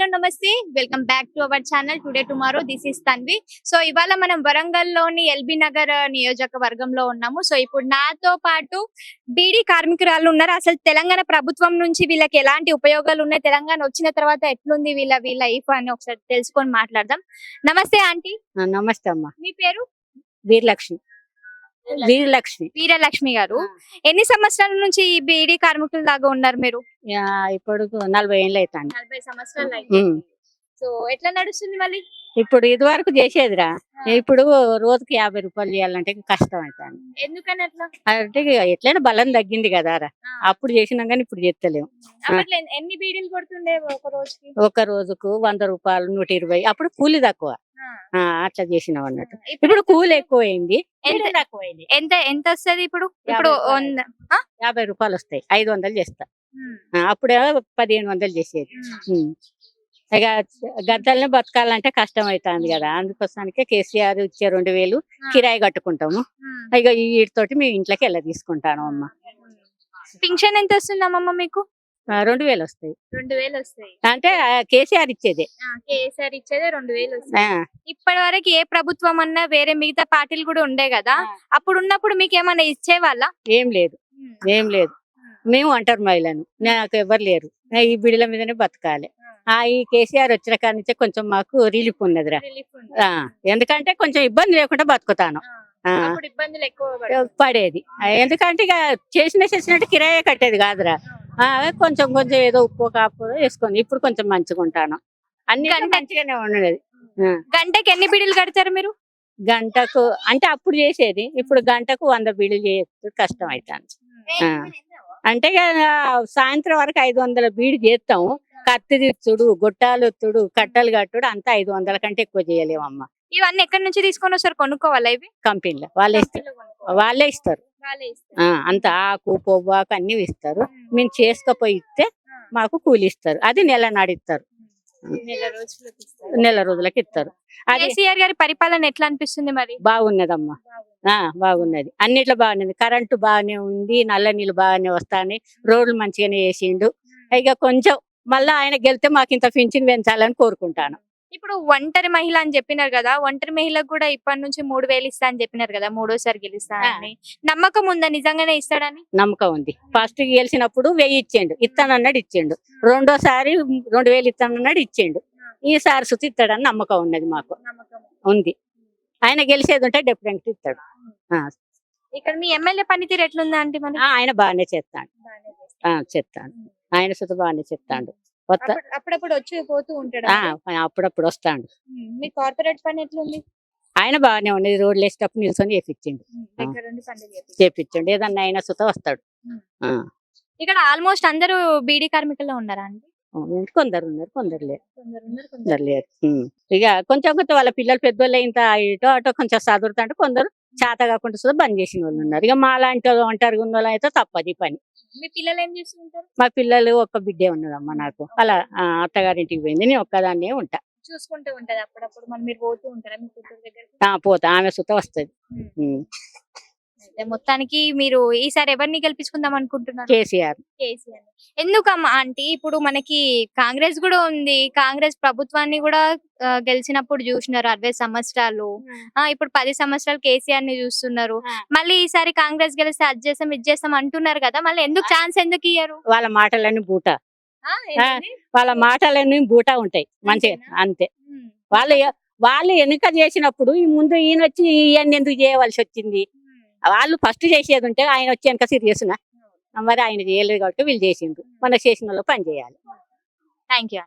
నమస్తే. Welcome back to our channel today tomorrow this is Tanvi so ఇవాళ మనం వరంగల్లోని LB Nagar నియోజకవర్గంలో ఉన్నాము. సో ఇప్పుడు నాతో పాటు బీడీ కార్మికురాలు ఉన్నారు. అసలు తెలంగాణ ప్రభుత్వం నుంచి వీళ్ళకి ఎలాంటి ఉపయోగాలు ఉన్నాయి? తెలంగాణ వచ్చిన తర్వాత ఎట్లుంది వీళ్ళ వీళ్ళ లైఫ్ అని ఒకసారి తెలుసుకొని మాట్లాడదాం. నమస్తే ఆంటీ. నమస్తే అమ్మ. మీ పేరు? వీరలక్ష్మి. వీరలక్ష్మి. వీరలక్ష్మి. గారు. ఎన్ని సంవత్సరాల నుంచి ఈ బీడీ కార్మికుల దాకా ఉన్నారు మీరు? ఇప్పుడు నలభై ఏళ్ళు అవుతాను నలభై సంవత్సరాలు ఉమ్. సో ఎట్లా నడుస్తుంది మళ్ళీ? ఇప్పుడు ఇది వరకు చేసేదిరా ఇప్పుడు రోజుకి యాభై రూపాయలు చేయాలంటే కష్టం అవుతాను ఎందుకని అట్లా? అంటే ఇక ఎట్లయినా బలం తగ్గింది కదా రా అప్పుడు చేసినాం కానీ ఇప్పుడు చేస్తలేము ఎన్ని- బీడీలు కొడుతుండే ఒక రోజుకి? ఒక రోజుకు వంద రూపాయలు నూట ఇరవై. అప్పుడు కూలి తక్కువ. అట్లా చేసినాం అన్నట్టు ఇప్పుడు కూలి ఎక్కువైంది. ఎంత ఎంత ఎంత వస్తది ఇప్పుడు? ఇప్పుడు యాభై రూపాయలు వస్తాయి. ఐదు వందలు చేస్తా. అప్పుడే పదిహేను వందలు చేసేది. ఇక గద్దల్ని బతకాలంటే కష్టం అవుతుంది కదా. అందుకోసానికి కేసీఆర్ ఇచ్చే రెండు వేలు. కిరాయి కట్టుకుంటాము. ఇక వీటితోటి మేము ఇంట్లోకి వెళ్ళ తీసుకుంటాను అమ్మ. పింఛన్ ఎంత వస్తుంది అమ్మమ్మ మీకు? రెండు వేలు వస్తాయి. రెండు వేలు వస్తాయి. అంటే కేసీఆర్ ఇచ్చేదే. కేసీఆర్ ఇచ్చేదే రెండు వేలు వస్తాయి. ఇప్పటి వరకు ఏ ప్రభుత్వం అన్నా వేరే మిగతా పార్టీలు కూడా ఉండే కదా అప్పుడు ఉన్నప్పుడు మీకు ఏమైనా ఇచ్చేవాళ్ళ? ఏం లేదు. ఏం లేదు. మేము అంటారు మహిళను నాకు ఎవరు లేరు. ఈ బిడిల మీదనే బతకాలి. ఆ. ఈ కేసీఆర్ వచ్చిన కాడి నుంచే కొంచెం మాకు రిలీఫ్ ఉన్నదిరా. ఆ, ఎందుకంటే కొంచెం ఇబ్బంది లేకుండా బతుకుతాను. ఇబ్బందులు ఎక్కువ. పడేది. ఎందుకంటే ఇక చేసిన చేసినట్టు కిరాయే కట్టేది కాదురా. ఆ, కొంచెం కొంచెం ఏదో ఉప్పు కాపు వేసుకొని ఇప్పుడు కొంచెం మంచిగా ఉంటాను అన్ని మంచిగానే ఉండేది. గంటకి ఎన్ని బీడీలు కడతారు మీరు? గంటకు అంటే అప్పుడు చేసేది. ఇప్పుడు గంటకు వంద బీడీలు చేయొచ్చు కష్టం అవుతాను. అంటే సాయంత్రం వరకు ఐదు వందల బీడి చేస్తాము కత్తి తిచ్చుడు గొట్టాలు ఎత్తుడు కట్టలు కట్టుడు అంతా ఐదు వందల కంటే ఎక్కువ చేయలేము అమ్మ ఇవన్నీ ఎక్కడి నుంచి తీసుకొని వస్తారు? కొనుక్కోవాలా ఇవి? కంపెనీలో. వాళ్ళే ఇస్తారు. వాళ్ళే ఇస్తారు. వాళ్ళే ఇస్తారు. ఆ, అంత ఆకు పొవ్వాకు అన్ని ఇస్తారు. మేము. చేసుకపోయి ఇస్తే. మాకు కూలి ఇస్తారు. అది నెల నాడు ఇస్తారు. నెల రోజులకు ఇస్తారు. నెల రోజులకి ఇస్తారు. అది కేసీఆర్ గారి పరిపాలన ఎట్లా అనిపిస్తుంది మరి? బాగున్నదమ్మా. ఆ బాగున్నది. అన్నిట్లో బాగున్నది. కరెంటు బాగానే ఉంది నల్ల నీళ్ళు బాగానే వస్తాయి రోడ్లు మంచిగానే వేసిండు. ఇక కొంచెం మళ్ళా ఆయన గెలితే మాకు ఇంత పింఛన్ పెంచాలని కోరుకుంటాను. ఇప్పుడు ఒంటరి మహిళ అని చెప్పినారు కదా ఒంటరి మహిళకు కూడా ఇప్పటి నుంచి మూడు వేలు ఇస్తా అని చెప్పినారు కదా మూడోసారి గెలుస్తానని నమ్మకం ఉందా? నిజంగానే ఇస్తాడని? నమ్మకం ఉంది. ఫస్ట్ గెలిచినప్పుడు వెయ్యి ఇచ్చిండు ఇస్తానన్నాడు ఇచ్చిండు రెండోసారి రెండు వేలు ఇస్తానన్నాడు ఇచ్చిండు ఈసారి సుతి ఇస్తాడని నమ్మకం ఉన్నది మాకు. ఉంది. ఆయన గెలిచేది ఉంటే డెఫినెట్ ఇస్తాడు. ఇక్కడ మీ ఎమ్మెల్యే పనితీరు ఎట్లుందా అంటే ఆయన బాగానే చేస్తాడు. ఆ, చేస్తాడు. ఆయన సుత బాగానే చేస్తాడు. కొత్త అప్పుడప్పుడు వచ్చి పోతూ ఉంటాడు అప్పుడప్పుడు వస్తాడు. మీ కార్పొరేట్ పని ఎట్లుంది? ఆయన బాగానే ఉన్నది రోడ్లు వేసేటప్పుడు నిల్చొని చేపించిండు. చేపించండు ఏదన్నా ఆయన సుత వస్తాడు. ఇక్కడ ఆల్మోస్ట్ అందరూ బీడీ కార్మికుల్లో ఉన్నారా అండి? కొందరు ఉన్నారు. కొందరు లేరు. కొందరు లేరు. ఇక కొంచెం కొంచెం వాళ్ళ పిల్లలు పెద్దోళ్ళు ఇంత ఇటో అటో కొంచెం చదువుతుంటే కొందరు చేత కాకుండా సుత బంద్ చేసిన వాళ్ళు ఉన్నారు ఇక మా లాంటి వాళ్ళు ఒంటరిగా ఉన్న వాళ్ళు అయితే తప్పదు పని. మీ పిల్లలు ఏం చేస్తుంటారు? మా పిల్లలు ఒక్క బిడ్డే ఉన్నదమ్మా నాకు. అలా ఆ, అత్తగారింటికి పోయింది. నేను ఒక్కదాన్నే ఉంటా. చూసుకుంటూ ఉంటది అప్పుడప్పుడు. మరి మీరు పోతూ ఉంటారా మీ కూతురు దగ్గరికి? ఆ, పోతా. ఆమె సుత వస్తుంది. అయితే మొత్తానికి మీరు ఈసారి ఎవరిని గెలిపించుకుందాం అనుకుంటున్నారు? కేసీఆర్. కేసీఆర్. ఎందుకమ్మా ఆంటీ ఇప్పుడు మనకి కాంగ్రెస్ కూడా ఉంది. కాంగ్రెస్ ప్రభుత్వాన్ని కూడా ఆ, గెలిచినప్పుడు చూసినారు అరవై సంవత్సరాలు. ఆ. ఇప్పుడు పది సంవత్సరాలు కేసీఆర్ని చూస్తున్నారు. ఆ. మళ్ళీ ఈసారి కాంగ్రెస్ గెలిస్తే అది చేస్తాం ఇది చేస్తాం అంటున్నారు కదా మళ్ళీ ఎందుకు ఛాన్స్ ఎందుకు ఇయ్యరు? వాళ్ళ మాటలన్నీ బూట. ఆ? వాళ్ళ మాటలన్నీ బూట ఉంటాయి మంచిగా అంతేనా? అంతే. ఉమ్, వాళ్ళు వాళ్ళు ఎన్నిక చేసినప్పుడు ఈ ముందు ఈయన వచ్చి ఇవన్నీ ఎందుకు చేయవలసి వచ్చింది. వాళ్ళు ఫస్ట్ చేసేది ఉంటే ఆయన వచ్చి వెనక మరి ఆయన చేయలేదు కాబట్టి వీళ్ళు చేసిండ్రు. మన చేసిన వాళ్ళు పని చేయాలి. Thank you